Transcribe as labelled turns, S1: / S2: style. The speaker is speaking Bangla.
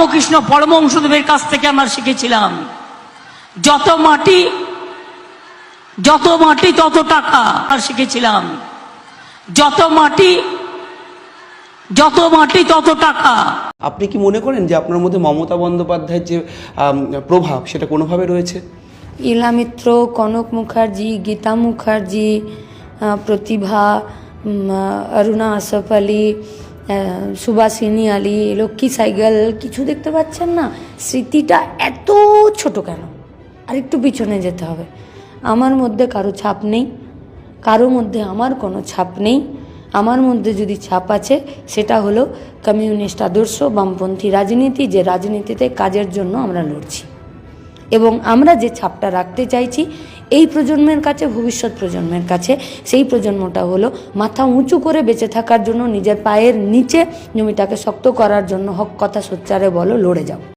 S1: রামকৃষ্ণ পরমহংসদেবের কাছ থেকে আমরা শিখেছিলাম যত মাটি যত মাটি তত টাকা আর শিখেছিলাম। যত মাটি যত মাটি তত টাকা।
S2: আপনি কি মনে করেন যে আপনার মধ্যে মমতা বন্দ্যোপাধ্যায়ের যে প্রভাব সেটা কোনোভাবে রয়েছে?
S3: ইলা মিত্র কনক মুখার্জি গীতা মুখার্জি প্রতিভা অরুণা আসফ আলী সুভাষিনী আলী লক্ষ্মী সাইকেল কিছু দেখতে পাচ্ছেন না? স্মৃতিটা এত ছোট কেন? আর একটু পিছনে যেতে হবে। আমার মধ্যে কারও ছাপ নেই, কারও মধ্যে আমার কোনো ছাপ নেই। আমার মধ্যে যদি ছাপ আছে, সেটা হলো কমিউনিস্ট আদর্শ, বামপন্থী রাজনীতি, যে রাজনীতিতে কাজের জন্য আমরা লড়ছি। এবং আমরা যে ছাপটা রাখতে চাইছি, এই প্রজন্মের কাছে, ভবিষ্যৎ প্রজন্মের কাছে, সেই প্রজন্মটা হলো মাথা উঁচু করে বেঁচে থাকার জন্য, নিজের পায়ের নিচে জমিটাকে শক্ত করার জন্য, হক, কথা, সোচ্চারে বলো, লড়ে যাও।